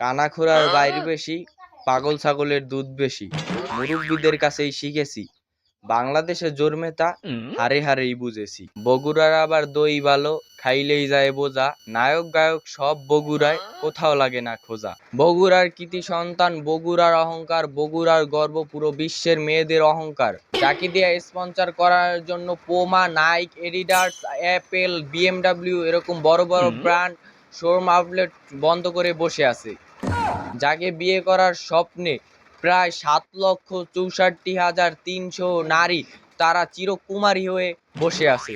কানাখোরার বাইরে বেশি পাগল ছাগলের দুধ বেশি। মুরব্বীদের কাছেই শিখেছি বাংলাদেশে জন্মে তা হারে হারেই বুঝেছি। বগুড়ার আবার দই ভালো খাইলেই যায় বোঝা নায়ক গায়ক সব বগুড়ায় কোথাও লাগে না খোঁজা। বগুড়ার কৃতি সন্তান বগুড়ার অহংকার বগুড়ার গর্ব পুরো বিশ্বের মেয়েদের অহংকার। চাকি দিয়ে স্পন্সর করার জন্য Puma Nike Adidas Apple BMW এরকম বড় বড় ব্র্যান্ড শোরুম আউটলেট বন্ধ করে বসে আছে। যাকে বিয়ে করার স্বপ্নে প্রায় সাত লক্ষ চৌষট্টি হাজার তিনশো নারী তারা চিরকুমারী হয়ে বসে আছে।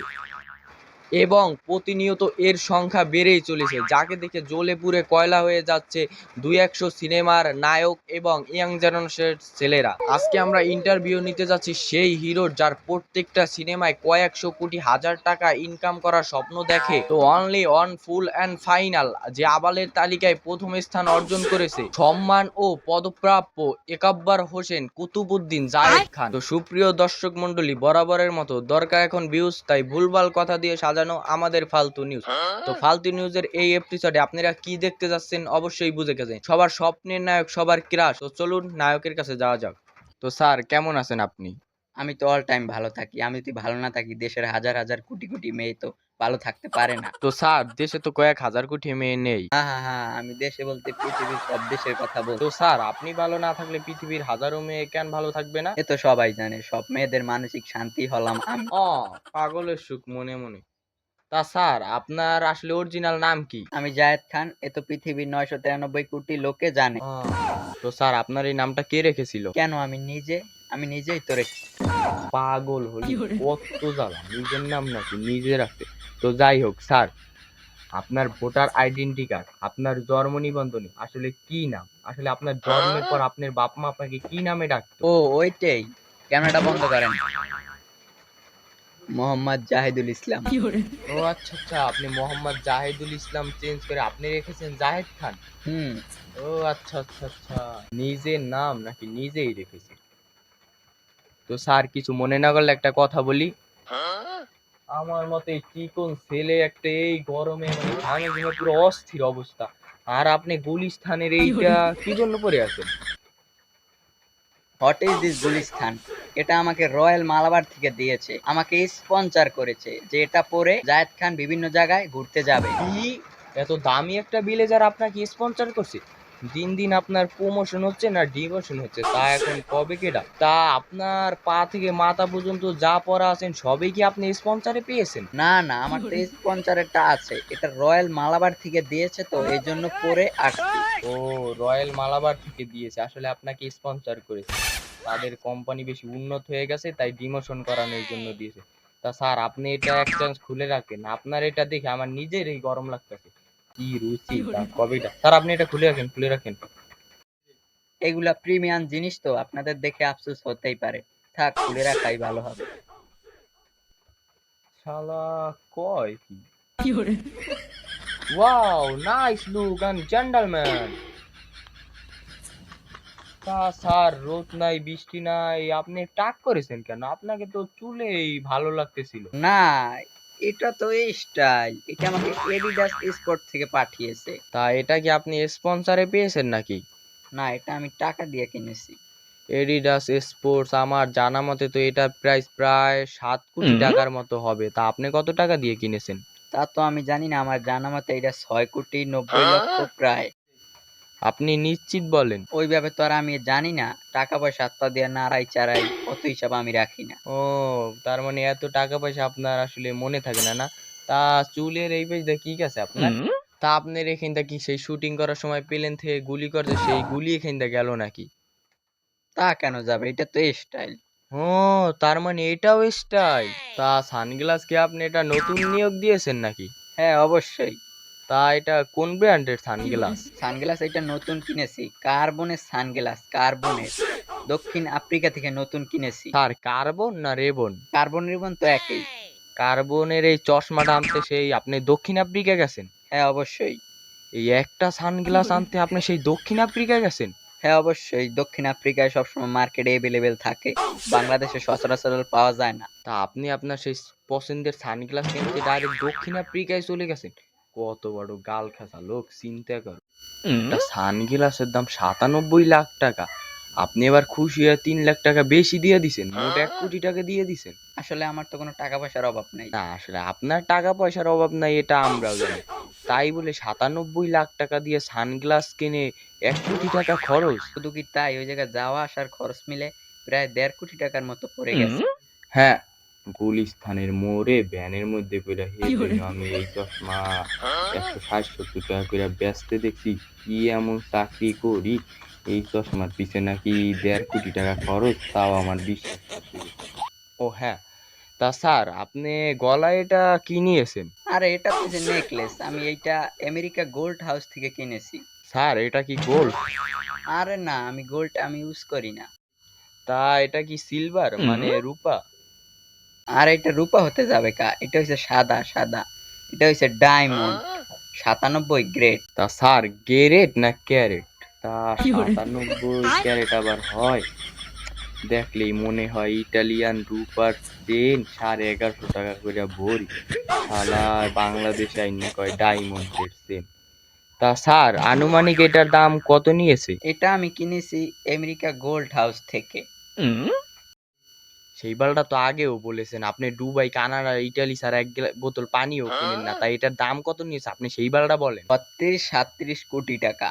এবং প্রতিনিয়ত এর সংখ্যা বেড়েই চলেছে। যাকে দেখে জ্বলে পুড়ে কয়লা হয়ে যাচ্ছে দুই একশো সিনেমার নায়ক এবং ইয়াং জেনারেশনের ছেলেরা। আজকে আমরা ইন্টারভিউ নিতে যাচ্ছি সেই হিরোর যার প্রত্যেকটা সিনেমায় কয়েকশো কোটি, হাজার টাকা ইনকাম করার স্বপ্ন দেখে। তো only on full and final যে আবালের তালিকায় প্রথম স্থান অর্জন করেছে সম্মান ও পদপ্রাপ্য একাব্বার হোসেন কুতুবুদ্দিন জাহেদ খান। তো সুপ্রিয় দর্শক মন্ডলী বরাবরের মতো দরকার এখন ভিউজ তাই ভুলভাল কথা দিয়ে সাজানো আমাদের ফালতু নিউজ তো ফালতু নিউজের এই এপিসোডে আপনারা কি দেখতে যাচ্ছেন অবশ্যই বুঝে গেছেন। সবার স্বপ্নের নায়ক সবার ক্রাশ তো চলুন নায়কের কাছে যাওয়া যাক। তো স্যার কেমন আছেন আপনি? আমি তো অল টাইম ভালো থাকি। আমি যদি ভালো না থাকি দেশের হাজার হাজার কোটি কোটি মেয়ে তো ভালো থাকতে পারে না। তো স্যার দেশে তো কয়েক হাজার কোটি মেয়ে নেই। হ্যাঁ হ্যাঁ হ্যাঁ আমি দেশে বলতে পৃথিবীর সব দেশের কথা বলতো তো স্যার আপনি ভালো না থাকলে পৃথিবীর হাজারো মেয়ে কেন ভালো থাকবে না? এ তো সবাই জানে সব মেয়েদের মানসিক শান্তি হলাম আমি। ও পাগলের সুখ মনে মনে। তা স্যার আপনার আসলে অরিজিনাল নাম কি? আমি জায়েদ খান এ তো পৃথিবীর নয়শো তিরানব্বই কোটি লোকে জানে। তো স্যার আপনার এই নামটা কে রেখেছিল? কেন আমি নিজে? আমি নিজেই তো রেখে পাগল হলি কত জ্বালা নিজের নাম নাকি নিজে রাখতে। তো যাই হোক স্যার আপনার ভোটার আইডেন্টি কার্ড আপনার জন্ম নিবন্ধনে আসলে কি নাম? আসলে আপনার জন্মের পর আপনার বাপ মা আপনাকে কি নামে ডাকতো? ও ওইটাই। ক্যামেরাটা বন্ধ করেন। মোহাম্মদ জাহিদুল ইসলাম। ও আচ্ছা আচ্ছা আপনি মোহাম্মদ জাহিদুল ইসলাম চেঞ্জ করে আপনি রেখেছেন জাহেদ খান? হুম। ও আচ্ছা আচ্ছা আচ্ছা। নিজের নাম নাকি নিজেই রেখেছে? তো স্যার কিছু মনে না করলে একটা কথা বলি। আমার মতে চিকন ছেলে একটা এই গরমে মানে পুরো অস্থির অবস্থা। আর আপনি গুলিস্থানের এইটা কি জন্য পরে আছেন? হোয়াট ইজ দিস গুলিস্তান এটা আমাকে রয়্যাল মালাবার থেকে দিয়েছে। আমাকে স্পন্সার করেছে যে এটা পরে জায়েদ খান বিভিন্ন জায়গায় ঘুরতে যাবে। এত দামি একটা ব্লেজার আপনাকে স্পন্সর করছে? দিন দিন আপনার প্রমোশন হচ্ছে না ডিমোশন হচ্ছে তা এখন কবে কেডা? তা আপনার পা থেকে মাথা পর্যন্ত যা পরা আছেন সবই কি আপনি স্পন্সরে পেয়েছেন? না না আমার তো স্পন্সরটা আছে এটা রয়্যাল মালাবার থেকে দিয়েছে তো এই জন্য পরে আসছি। ও রয়্যাল মালাবার থেকে দিয়েছে আসলে আপনাকে স্পন্সর করেছে। তাদের কোম্পানি বেশি উন্নত হয়ে গেছে তাই ডিমোশন করানোর জন্য দিয়েছে। তা স্যার আপনি এটা এক চান্স খুলে রাখেন আপনার এটা দেখে আমার নিজের এই গরম লাগতেছে। কি রুচি তা কবেটা স্যার আপনি এটা খুলে রাখেন খুলে রাখেন। এগুলা প্রিমিয়াম জিনিস তো আপনাদের দেখে আফসোস হতেই পারে। থাক খুলে রাখাই ভালো হবে। শালা কয় কি? Wow nice look and gentleman তা স্যার রোদ নাই বৃষ্টি নাই আপনি টাক করেছেন কেন? আপনাকে তো চুলেই ভালো লাগতেছিল। না এটা তো এই স্টাইল এটা আমাকে এডিডাস স্পোর্ট থেকে পাঠিয়েছে। তা এটা কি আপনি স্পন্সরে পেয়েছেন নাকি? না এটা আমি টাকা দিয়ে কিনেছি। এডিডাস স্পোর্টস আমার জানা মতে তো এটার প্রাইস প্রায় সাত কোটি টাকার মতো হবে। তা আপনি কত টাকা দিয়ে কিনেছেন? তা তো আমি জানি না আমার জানা মতে এটা ছয় কোটি নব্বই লক্ষ প্রায়। আপনি নিশ্চিত বলেন? ওই ওইভাবে তো আর আমি জানি না। টাকা পয়সা পা দিয়ে নাড়াই চাড়াই অত হিসাব আমি রাখি না। ও তার মানে এত টাকা পয়সা আপনার আসলে মনে থাকে না না? তা চুলের এই পেজটা কি আছে আপনার? তা আপনার এখানটা কি সেই শুটিং করার সময় প্লেন থেকে গুলি করছে সেই গুলি এখানটা গেল নাকি? তা কেন যাবে? এটা তো স্টাইল ও তার মানে এটাও স্টাইল তা সানগ্লাস কি আপনি এটা নতুন নিয়োগ দিয়েছেন নাকি? হ্যাঁ অবশ্যই। তা এটা কোন ব্র্যান্ডের সানগ্লাস? সানগ্লাস এটা নতুন কিনেছি কার্বনের সানগ্লাস কার্বনের। দক্ষিণ আফ্রিকা থেকে নতুন কিনেছি। স্যার কার্বন না রেবন? কার্বন রিবন তো একই। কার্বনের এই চশমাটা আনতে সেই আপনি দক্ষিণ আফ্রিকা গেছেন? হ্যাঁ অবশ্যই। এই একটা সানগ্লাস আনতে আপনি সেই দক্ষিণ আফ্রিকা গেছেন? হ্যাঁ অবশ্যই। দক্ষিণ আফ্রিকায় সবসময় মার্কেটে অ্যাভেলেবেল থাকে। বাংলাদেশে সচরাচর পাওয়া যায় না। তা আপনি আপনার সেই পছন্দের সানগ্লাস কিনতে ডাইরেক্ট দক্ষিণ আফ্রিকায় চলে গেছেন? কত বড় গাল খাসা লোক চিন্তা করো। একটা সানগ্লাসের দাম সাতানব্বই লাখ টাকা। আপনি এবার খুশি হয়ে তিন লাখ টাকা বেশি দিয়ে দিছেন মোট এক কোটি টাকা দিয়ে দিছেন। আসলে আমার তো কোনো টাকা পয়সার অভাব নাই। না আসলে আপনার টাকা পয়সার অভাব নাই এটা আমরাও জানি। তাই বলে সাতানব্বই লাখ টাকা দিয়ে সানগ্লাস কিনে এক কোটি টাকা খরচ। শুধু কি তাই? ওই জায়গায় যাওয়া আসার খরচ মিলে প্রায় দেড় কোটি টাকার মতো পড়ে গেছে। হ্যাঁ গুলিস্থানের মোড়ে ভ্যানের মধ্যে করে? হেঁটে আমি এই চশমা একশো ষাট সত্তর টাকা করে বেচতে দেখছি। কি এমন চাকরি করি? এই চশমার পিছে নাকি দেড় কোটি টাকা খরচ তাও আমার বিশ্বাস ও হ্যাঁ তা স্যার আপনি গলায় এটা কি নিয়েছেন? আরে এটা যে নেকলেস আমি এইটা আমেরিকা গোল্ড হাউস থেকে কিনেছি। স্যার এটা কি গোল্ড আরে না আমি গোল্ড আমি ইউজ করি না। তা এটা কি সিলভার মানে রূপা? আর এটা রূপা হতে যাবে কা? এটা হচ্ছে সাদা সাদা। এটা হচ্ছে ডায়মন্ড। সাতানব্বই গ্রেড। তা স্যার গ্যারেট না ক্যারেট? তা সাতানব্বই ক্যারেট আবার হয়। দেখলেই মনে হয় ইটালিয়ান রুপার চেন সাড়ে এগারোশো টাকা করে ভরি। শালা বাংলাদেশে আইনে কয় ডায়মন্ডের চেন তা স্যার আনুমানিক এটার দাম কত নিয়েছে? এটা আমি কিনেছি আমেরিকা গোল্ড হাউস থেকে। সেই বালটা তো আগেও বলেছেন আপনি দুবাই কানাডা ইটালি স্যার এক বোতল পানিও কিনেন না তাই এটার দাম কত নিয়েছে? আপনি সেই বালটা বলেন। ছত্রিশ সাতত্রিশ কোটি টাকা।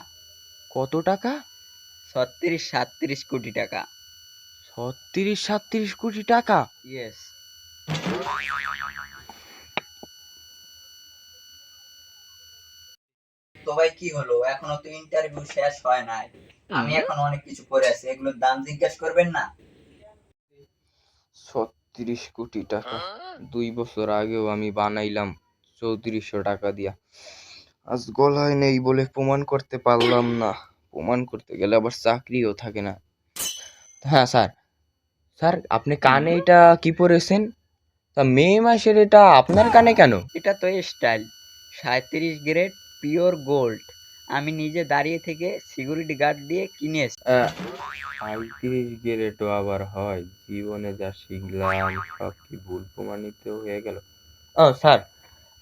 কত টাকা? ছত্রিশ সাতত্রিশ কোটি টাকা। ছত্রিশ সাতত্রিশ কোটি টাকা? ইয়েস তো ভাই কি হলো? এখনও তো ইন্টারভিউ শেষ হয় নাই। আমি এখন অনেক কিছু করে আছি এগুলোর দাম জিজ্ঞেস করবেন না? ছত্রিশ কোটি টাকা। দুই বছর আগেও আমি বানাইলাম চৌত্রিশশো টাকা দিয়া। আজ গলায় নেই বলে প্রমাণ করতে পারলাম না। প্রমাণ করতে গেলে আবার চাকরিও থাকে না। হ্যাঁ স্যার। স্যার আপনি কানে এটা কি পরেছেন? তা মে মাসের এটা আপনার কানে কেন? এটা তো স্টাইল। সাঁত্রিশ গ্রেড পিওর গোল্ড। আমি নিজে দাঁড়িয়ে থেকে সিকিউরিটি গার্ড দিয়ে কিনেছি। সাঁত্রিশ গ্রেডও আবার হয় জীবনে যা শিখলাম সব কি ভুল প্রমাণিত হয়ে গেল? ও স্যার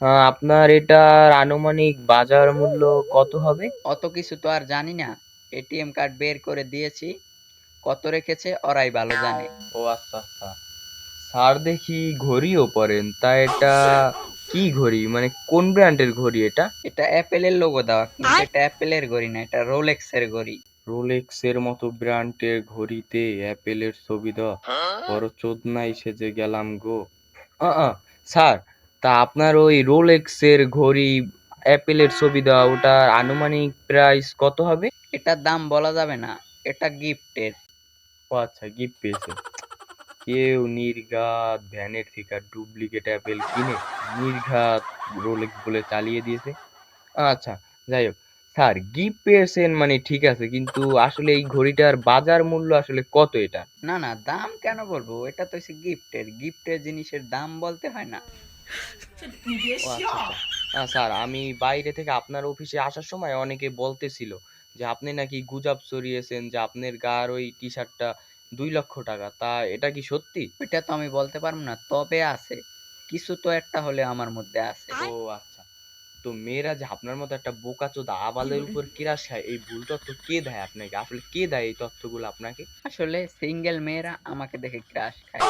আহ, আপনার এটার আনুমানিক বাজার মূল্য কত হবে? অত কিছু তো আর জানি না। এটিএম কার্ড বের করে দিয়েছি। কত রেখেছে? ওরাই ভালো জানে। ও আচ্ছা আচ্ছা। স্যার দেখি ঘড়িও পরেন। তা এটা কি ঘড়ি? মানে কোন ব্র্যান্ডের ঘড়ি এটা? এটা অ্যাপেলের লোগো দেওয়া। কিন্তু এটা অ্যাপেলের ঘড়ি না এটা রোলেক্সের ঘড়ি। রোলেক্সের মতো ব্র্যান্ডের ঘড়িতে অ্যাপেলের ছবি দেওয়া। বড় চোদনাই সেজে গেলাম গো। স্যার তা আপনার ওই রোলেক্সের ঘড়ি অ্যাপেলের ছবি দেওয়া ওটার আনুমানিক প্রাইস কত হবে? এটার দাম বলা যাবে না এটা গিফটের। ও আচ্ছা গিফট পেয়েছে। কেউ নির্ঘাত ভ্যানের থেকে ডুপ্লিকেট অ্যাপেল কিনে নির্ঘাত রোলেক্স বলে চালিয়ে দিয়েছে। আচ্ছা যাই হোক স্যার গিফট পেয়েছেন মানে ঠিক আছে কিন্তু আসলে এই ঘড়িটার বাজার মূল্য আসলে কত এটা? না না দাম কেন বলব? এটা তো হচ্ছে গিফটের গিফটের জিনিসের দাম বলতে হয় না। ও আচ্ছা আচ্ছা। হ্যাঁ স্যার আমি বাইরে থেকে আপনার অফিসে আসার সময় অনেকে বলতেছিল যে আপনি নাকি গুজব ছড়িয়েছেন যে আপনার গার ওই টি শার্টটা দুই লক্ষ টাকা। তা এটা কি সত্যি? ওইটা তো আমি বলতে পারব না তবে আছে। কিছু তো একটা হলে আমার মধ্যে আছে। ও আচ্ছা। তো মেয়েরা যে আপনার মতো একটা বোকাচোদা আবালের উপর কিরাস খায় এই ভুল তথ্য কে দেয় আপনাকে? আসলে কে দেয় এই তথ্যগুলো আপনাকে? আসলে সিঙ্গেল মেয়েরা আমাকে দেখে ক্রাশ খায়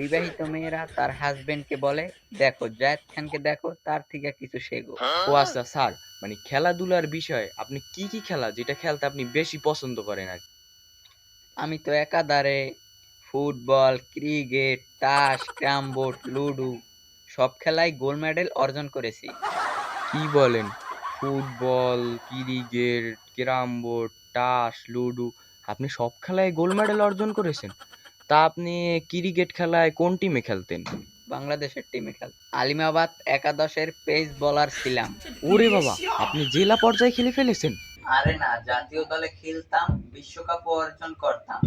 বিবাহিত মেয়েরা তার হাজবেন্ডকে বলে দেখো জায়েদ খানকে দেখো তার থেকে কিছু শেখো। ও আচ্ছা স্যার মানে খেলাধুলার বিষয়ে আপনি কি কি খেলা? যেটা খেলতে আপনি বেশি পছন্দ করেন আর কি? আমি তো একাধারে ফুটবল ক্রিকেট তাস ক্যারাম বোর্ড লুডো সব খেলায় গোল্ড মেডেল অর্জন করেছি। কি বলেন? ফুটবল ক্রিকেট ক্যারাম বোর্ড তাস লুডো আপনি সব খেলায় গোল্ড মেডেল অর্জন করেছেন। তা আপনি ক্রিকেট খেলায় কোন টিমে খেলতেন? বাংলাদেশের টিমে খেল আলিমাবাদ একাদশের পেস বলার ছিলাম। ওরে বাবা আপনি জেলা পর্যায়ে খেলে ফেলেছেন। আরে না জাতীয় দলে খেলতাম বিশ্বকাপও অর্জন করতাম।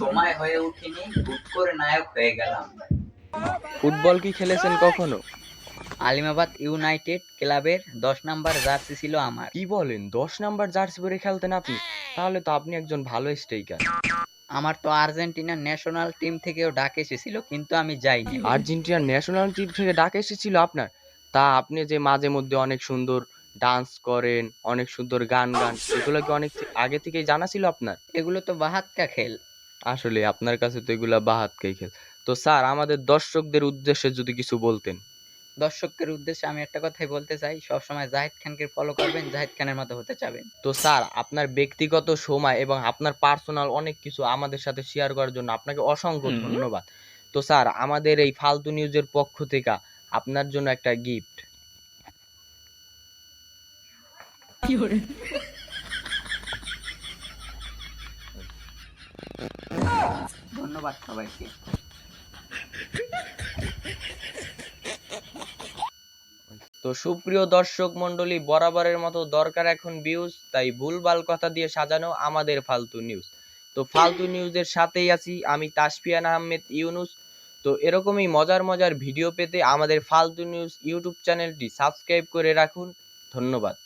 সময় হয়ে উঠিনি হুট করে নায়ক হয়ে গেলাম। ফুটবল কি খেলেছেন কখনো? আলিমাবাদ ইউনাইটেড ক্লাবের দশ নাম্বার জার্সি ছিল আমার। কি বলেন? দশ নাম্বার জার্সি পরে খেলতেন আপনি? তাহলে তো আপনি একজন ভালো স্ট্রাইকার। আমার তো আর্জেন্টিনা ন্যাশনাল টিম থেকেও ডাক এসেছিল কিন্তু আমি যাইনি। আর্জেন্টিনার ন্যাশনাল টিম থেকে ডাক এসেছিল আপনার? তা আপনি যে মাঝে মধ্যে অনেক সুন্দর ডান্স করেন অনেক সুন্দর গান গান এগুলো কি অনেক আগে থেকেই জানা ছিল আপনার? এগুলো তো বাহাতকা খেল। আসলে আপনার কাছে তো এগুলা বাহাতকাই খেল। তো স্যার আমাদের দর্শকদের উদ্দেশ্যে যদি কিছু বলতেন। দর্শকের উদ্দেশ্যে আমি একটা কথাই বলতে চাই সবসময় জাহিদ খানকে ফলো করবেন জাহিদ খানের মতো হতে চাবেন। তো স্যার আপনার ব্যক্তিগত সময় এবং আপনার পার্সোনাল অনেক কিছু আমাদের সাথে শেয়ার করার জন্য আপনাকে অসংখ্য ধন্যবাদ। তো স্যার আমাদের এই ফালতু নিউজের পক্ষ থেকে আপনার জন্য একটা গিফট ধন্যবাদ সবাইকে। তো সুপ্রিয় দর্শক মণ্ডলী, বরাবরের মতো দরকার এখন ভিউজ তাই ভুলভাল কথা দিয়ে সাজানো আমাদের ফালতু নিউজ তো ফালতু নিউজের সাথেই আছি আমি তাসফিয়ান আহমেদ ইউনুস। তো এরকমই মজার মজার ভিডিও পেতে আমাদের ফালতু নিউজ ইউটিউব চ্যানেলটি সাবস্ক্রাইব করে রাখুন। ধন্যবাদ।